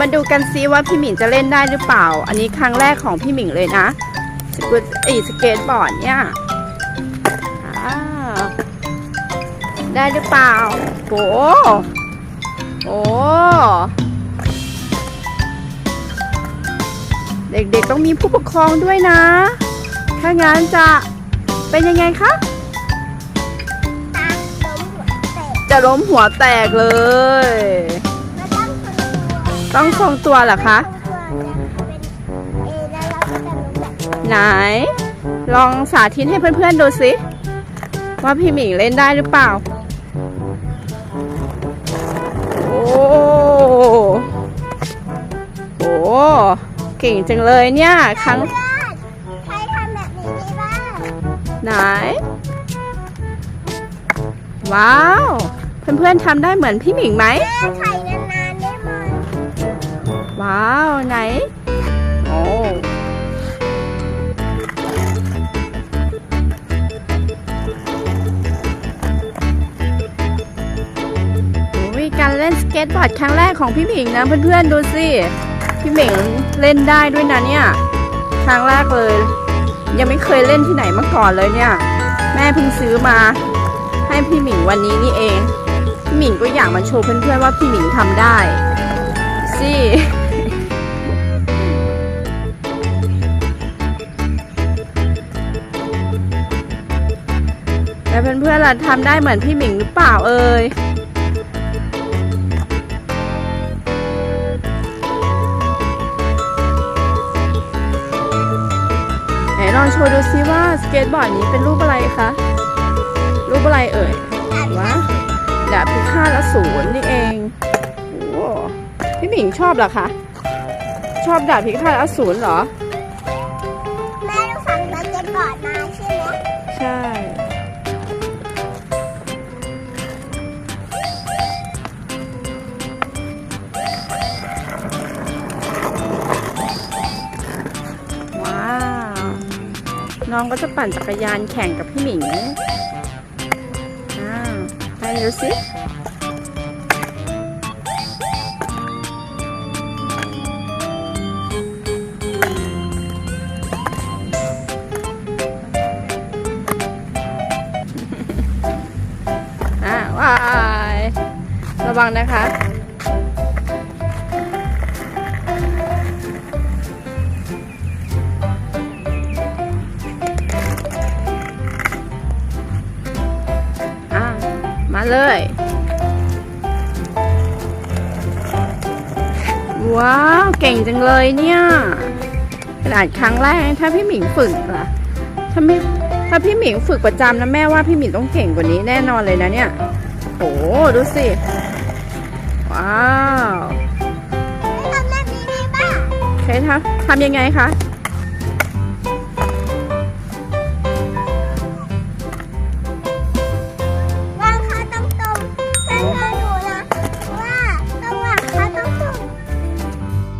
มาดูกันซิว่าพี่หมิงจะเล่นได้หรือเปล่า อันนี้ครั้งแรกของพี่หมิงเลยนะสกูตไอสเกตบอร์ดเนี่ยอ่าได้หรือเปล่าโหโอ้เด็กๆต้องมีผู้ปกครองด้วยนะ ถ้างั้นจะเป็นยังไงคะตาล้มหัวแตกจะล้มหัวแตกเลย ต้องทรงตัวเหรอคะ ไหน ลองสาธิตให้เพื่อนๆดูสิ ว่าพี่หมิงเล่นได้หรือเปล่า โอ้โหเก่งจังเลยเนี่ยครั้งใครทำแบบนี้ได้บ้าง ไหน ว้าว เพื่อนๆทำได้เหมือนพี่หมิงไหมแม่ไว้าว ไหน โอ้โอ้ยการเล่นสเก็ตบอร์ดครั้งแรกของพี่หมิงนะเพื่อนๆดูสิ พี่หมิงเล่นได้ด้วยนะเนี่ย ครั้งแรกเลย ยังไม่เคยเล่นที่ไหนมาก่อนเลยเนี่ย แม่เพิ่งซื้อมา ให้พี่หมิงวันนี้นี่เอง พี่หมิงก็อยากมาโชว์เพื่อนๆว่าพี่หมิงทำได้สิ แล้วเพื่อนๆล่ะทำได้เหมือนพี่หมิงหรือเปล่าเอ่ยไหนลองโชว์ดูซิว่าสเก็ตบอร์ดนี้เป็นรูปอะไรคะ รูปอะไรเอ่ยว้าดาบพิฆาตอสูรนี่เองโอ้พี่หมิงชอบเหรอคะ ชอบดาบพิฆาตอสูรเหรอ น้องก็จะปั่นจักรยานแข่งกับพี่หมิงอ่าไปดูสิอ่าวายระวังนะคะ มาเลย ว้าว เก่งจังเลยเนี่ยขนาดครั้งแรกถ้าพี่หมิงฝึกล่ะถ้าไม่ถ้าพี่หมิงฝึกประจำนะแม่ว่าพี่หมิงต้องเก่งกว่านี้แน่นอนเลยนะเนี่ยโอ้ดูสิ ว้าวทำแบบนี้ได้บ้างเคยทำทำยังไงคะ